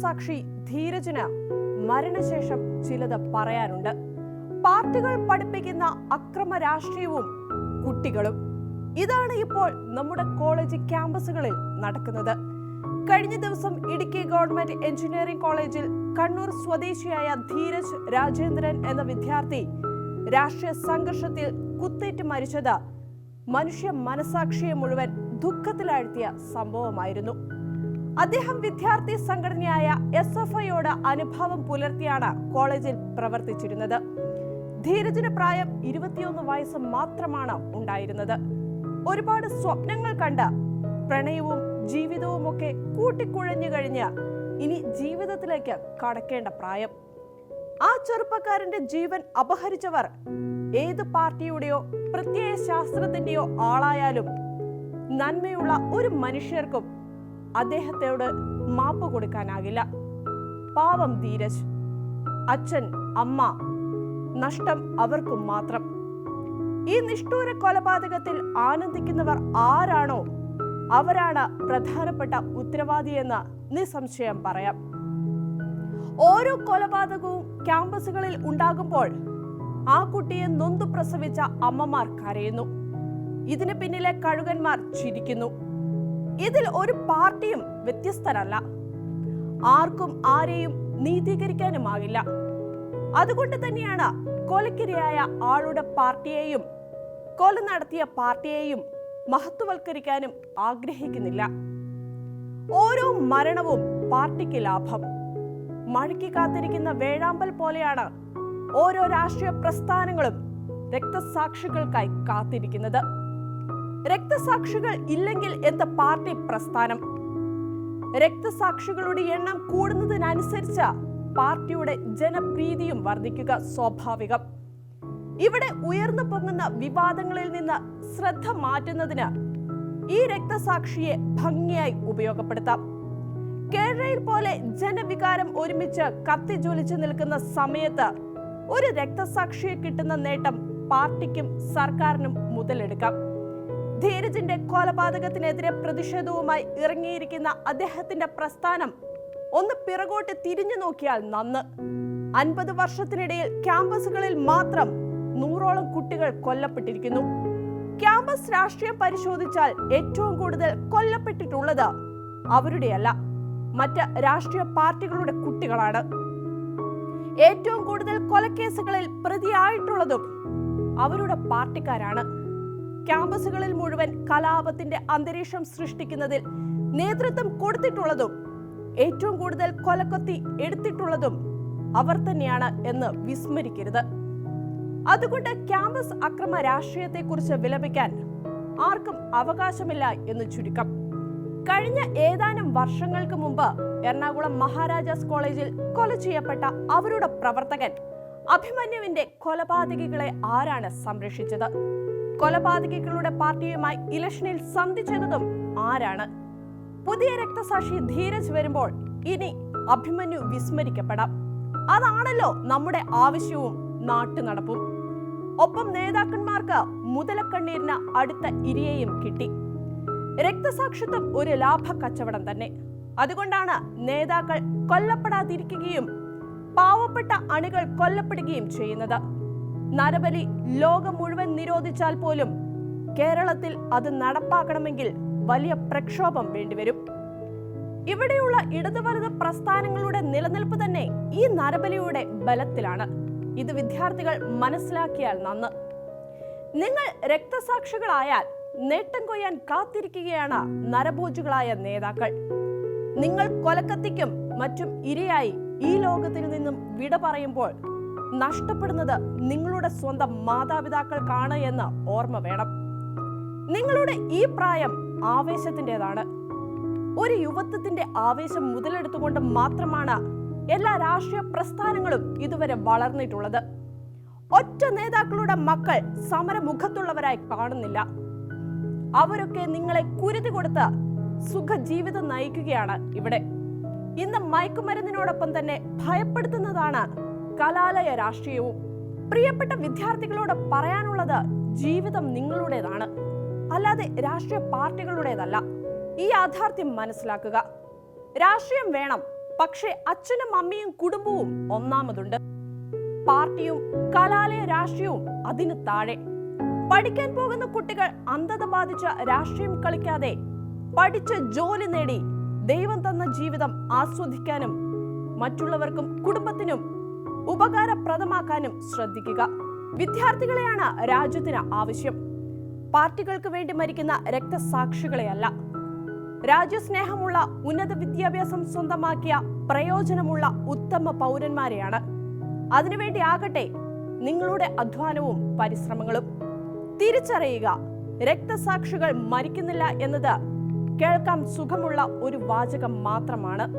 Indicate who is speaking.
Speaker 1: രക്തസാക്ഷി ധീരജിന് മരണശേഷം ചിലത് പറയാനുണ്ട്. പാർട്ടികൾ പഠിപ്പിക്കുന്ന അക്രമ രാഷ്ട്രീയവും കുട്ടികളും. ഇതാണ് ഇപ്പോൾ നമ്മുടെ കോളേജ് ക്യാമ്പസുകളിൽ നടക്കുന്നത്. കഴിഞ്ഞ ദിവസം ഇടുക്കി ഗവൺമെന്റ് എഞ്ചിനീയറിംഗ് കോളേജിൽ കണ്ണൂർ സ്വദേശിയായ ധീരജ് രാജേന്ദ്രൻ എന്ന വിദ്യാർത്ഥി രാഷ്ട്രീയ സംഘർഷത്തിൽ കുത്തേറ്റ് മരിച്ചത് മനുഷ്യ മനസാക്ഷിയെ മുഴുവൻ ദുഃഖത്തിലാഴ്ത്തിയ സംഭവമായിരുന്നു. അദ്ദേഹം വിദ്യാർത്ഥി സംഘടനയായ എസ് എഫ് ഐയോട് അനുഭാവം പുലർത്തിയാണ് കോളേജിൽ പ്രവർത്തിച്ചിരുന്നത്. ധീരജിന് പ്രായം ഇരുപത്തിയൊന്ന് വയസ്സ് മാത്രമാണ് ഉണ്ടായിരുന്നത്. ഒരുപാട് സ്വപ്നങ്ങൾ കണ്ട് പ്രണയവും ജീവിതവും ഒക്കെ കൂട്ടിക്കുഴഞ്ഞു കഴിഞ്ഞ് ഇനി ജീവിതത്തിലേക്ക് കടക്കേണ്ട പ്രായം. ആ ചെറുപ്പക്കാരന്റെ ജീവൻ അപഹരിച്ചവർ ഏത് പാർട്ടിയുടെയോ പ്രത്യയ ശാസ്ത്രത്തിന്റെയോ ആളായാലും നന്മയുള്ള ഒരു മനുഷ്യർക്കും അദ്ദേഹത്തോട് മാപ്പ് കൊടുക്കാനാകില്ല. പാവം ധീരജ്. അച്ഛൻ അമ്മ നഷ്ടം അവർക്കും മാത്രം. ഈ നിഷ്ഠൂര കൊലപാതകത്തിൽ ആനന്ദിക്കുന്നവർ ആരാണോ? അവരാണ് പ്രധാനപ്പെട്ട ഉത്തരവാദിയെന്ന് നിസ്സംശയം പറയാം. ഓരോ കൊലപാതകവും ക്യാമ്പസുകളിൽ ഉണ്ടാകുമ്പോൾ ആ കുട്ടിയെ നൊന്തു പ്രസവിച്ച അമ്മമാർ കരയുന്നു. ഇതിന് പിന്നിലെ കഴുകന്മാർ ചിരിക്കുന്നു. ഇതിൽ ഒരു പാർട്ടിയും വ്യത്യസ്തരല്ല. ആർക്കും ആരെയും നീതീകരിക്കാനുമാകില്ല. അതുകൊണ്ട് തന്നെയാണ് കൊലക്കിരയായ ആളുടെ പാർട്ടിയെയും കൊല നടത്തിയ പാർട്ടിയെയും മഹത്വവൽക്കരിക്കാനും ആഗ്രഹിക്കുന്നില്ല. ഓരോ മരണവും പാർട്ടിക്ക് ലാഭം. മഴയ്ക്ക് കാത്തിരിക്കുന്ന വേഴാമ്പൽ പോലെയാണ് ഓരോ രാഷ്ട്രീയ പ്രസ്ഥാനങ്ങളും രക്തസാക്ഷികൾക്കായി കാത്തിരിക്കുന്നത്. രക്തസാക്ഷികൾ ഇല്ലെങ്കിൽ എന്ന പാർട്ടി പ്രസ്ഥാനം. രക്തസാക്ഷികളുടെ എണ്ണം കൂടുന്നതിനനുസരിച്ച് പാർട്ടിയുടെ ജനപ്രീതിയും വർദ്ധിക്കുക സ്വാഭാവികം. ഇവിടെ ഉയർന്നു പൊങ്ങുന്ന വിവാദങ്ങളിൽ നിന്ന് ശ്രദ്ധ മാറ്റുന്നതിന് ഈ രക്തസാക്ഷിയെ ഭംഗിയായി ഉപയോഗപ്പെടുത്താം. കേരളയിൽ പോലെ ജനവികാരം ഒരുമിച്ച് കത്തിജ്വലിച്ചു നിൽക്കുന്ന സമയത്ത് ഒരു രക്തസാക്ഷിയെ കിട്ടുന്ന നേട്ടം പാർട്ടിക്കും സർക്കാരിനും മുതലെടുക്കാം. ധീരജിന്റെ കൊലപാതകത്തിനെതിരെ പ്രതിഷേധവുമായി ഇറങ്ങിയിരിക്കുന്ന അദ്ദേഹത്തിന്റെ പ്രസ്ഥാനം ഒന്ന് പിറകോട്ട് തിരിഞ്ഞു നോക്കിയാൽ നന്ന്. അൻപത് വർഷത്തിനിടയിൽ ക്യാമ്പസുകളിൽ മാത്രം നൂറോളം കുട്ടികൾ കൊല്ലപ്പെട്ടിരിക്കുന്നു. ക്യാമ്പസ് രാഷ്ട്രീയം പരിശോധിച്ചാൽ ഏറ്റവും കൂടുതൽ കൊല്ലപ്പെട്ടിട്ടുള്ളത് അവരുടെയല്ല മറ്റ് രാഷ്ട്രീയ പാർട്ടികളുടെ കുട്ടികളാണ്. ഏറ്റവും കൂടുതൽ കൊലക്കേസുകളിൽ പ്രതിയായിട്ടുള്ളതും അവരുടെ പാർട്ടിക്കാരാണ്. ക്യാമ്പസുകളിൽ മുഴുവൻ കലാപത്തിന്റെ അന്തരീക്ഷം സൃഷ്ടിക്കുന്നതിൽ നേതൃത്വം കൊടുത്തിട്ടുള്ളതും ഏറ്റവും കൂടുതൽ കൊലക്കൊത്തി എടുത്തിട്ടുള്ളതും അവർ തന്നെയാണ് എന്ന് വിസ്മരിക്കരുത്. അതുകൊണ്ട് ക്യാമ്പസ് അക്രമ രാഷ്ട്രീയത്തെക്കുറിച്ച് വിലപിക്കാൻ ആർക്കും അവകാശമില്ല എന്ന് ചുരുക്കം. കഴിഞ്ഞ ഏതാനും വർഷങ്ങൾക്ക് മുമ്പ് എറണാകുളം മഹാരാജാസ് കോളേജിൽ കൊല ചെയ്യപ്പെട്ട അവരുടെ പ്രവർത്തകൻ അഭിമന്യുവിന്റെ കൊലപാതകികളെ ആരാണ് സംരക്ഷിച്ചത്? കൊലപാതകികളുടെ പാർട്ടിയുമായി ഇലക്ഷനിൽ സന്ധി ചെയ്തതും ആരാണ്? പുതിയ രക്തസാക്ഷി ധീരജ് വരുമ്പോൾ ഇനി അഭിമന്യു വിസ്മരിക്കപ്പെടാം. അതാണല്ലോ നമ്മുടെ ആവശ്യവും നാട്ടു നടപ്പും ഒപ്പം നേതാക്കന്മാർക്ക് മുതലക്കണ്ണീരിന് അടുത്ത ഇരയെയും കിട്ടി. രക്തസാക്ഷിത്വം ഒരു ലാഭ കച്ചവടം തന്നെ. അതുകൊണ്ടാണ് നേതാക്കൾ കൊല്ലപ്പെടാതിരിക്കുകയും പാവപ്പെട്ട അണികൾ കൊല്ലപ്പെടുകയും ചെയ്യുന്നത്. നരബലി ലോകം മുഴുവൻ നിരോധിച്ചാൽ പോലും കേരളത്തിൽ അത് നടപ്പാക്കണമെങ്കിൽ വലിയ പ്രക്ഷോഭം വേണ്ടിവരും. ഇവിടെയുള്ള ഇടതുവലത് പ്രസ്ഥാനങ്ങളുടെ നിലനിൽപ്പ് തന്നെ ഈ നരബലിയുടെ ബലത്തിലാണ്. ഇത് വിദ്യാർത്ഥികൾ മനസ്സിലാക്കിയാൽ നന്ന്. നിങ്ങൾ രക്തസാക്ഷികളായാൽ നേട്ടം കൊയ്യാൻ കാത്തിരിക്കുകയാണ് നരഭോജികളായ നേതാക്കൾ. നിങ്ങൾ കൊലക്കത്തിക്കും മറ്റും ഇരയായി ഈ ലോകത്തിൽ നിന്നും വിട പറയുമ്പോൾ നഷ്ടപ്പെടുന്നത് നിങ്ങളുടെ സ്വന്തം മാതാപിതാക്കൾക്കാണ് എന്ന് ഓർമ്മ വേണം. നിങ്ങളുടെ ഈ പ്രായം ആവേശത്തിന്റെതാണ്. ഒരു യുവത്വത്തിന്റെ ആവേശം മുതലെടുത്തുകൊണ്ട് മാത്രമാണ് എല്ലാ രാഷ്ട്രീയ പ്രസ്ഥാനങ്ങളും ഇതുവരെ വളർന്നിട്ടുള്ളത്. ഒറ്റ നേതാക്കളുടെ മക്കൾ സമരമുഖത്തുള്ളവരായി കാണുന്നില്ല. അവരൊക്കെ നിങ്ങളെ കുരുതി കൊടുത്ത് സുഖജീവിതം നയിക്കുകയാണ് ഇവിടെ. ഇന്ന് മയക്കുമരുന്നിനോടൊപ്പം തന്നെ ഭയപ്പെടുത്തുന്നതാണ് കലാലയ രാഷ്ട്രീയവും പ്രിയപ്പെട്ട വിദ്യാർത്ഥികളോട് പറയാനുള്ളത് ജീവിതം നിങ്ങളുടേതാണ്. അല്ലാതെ രാഷ്ട്രീയ പാർട്ടികളുടേതല്ല. ഈ യാഥാർത്ഥ്യം മനസ്സിലാക്കുക. രാഷ്ട്രീയം വേണം പക്ഷേ അച്ഛനും അമ്മയും കുടുംബവും ഒന്നാമതുണ്ട്. പാർട്ടിയും കലാലയ രാഷ്ട്രീയവും അതിന് താഴെ. പഠിക്കാൻ പോകുന്ന കുട്ടികൾ അന്ധത ബാധിച്ച രാഷ്ട്രീയം കളിക്കാതെ പഠിച്ച് ജോലി നേടി ദൈവം തന്ന ജീവിതം ആസ്വദിക്കാനും മറ്റുള്ളവർക്കും കുടുംബത്തിനും ഉപകാരപ്രദമാക്കാനും ശ്രദ്ധിക്കുക. വിദ്യാർത്ഥികളെയാണ് രാജ്യത്തിന് ആവശ്യം. പാർട്ടികൾക്ക് വേണ്ടി മരിക്കുന്ന രക്തസാക്ഷികളെയല്ല. രാജ്യസ്നേഹമുള്ള ഉന്നത വിദ്യാഭ്യാസം സ്വന്തമാക്കിയ പ്രയോജനമുള്ള ഉത്തമ പൗരന്മാരെയാണ്. അതിനുവേണ്ടി ആകട്ടെ നിങ്ങളുടെ അധ്വാനവും പരിശ്രമങ്ങളും. തിരിച്ചറിയുക രക്തസാക്ഷികൾ മരിക്കുന്നില്ല എന്നത് കേൾക്കാൻ സുഖമുള്ള ഒരു വാചകം മാത്രമാണ്.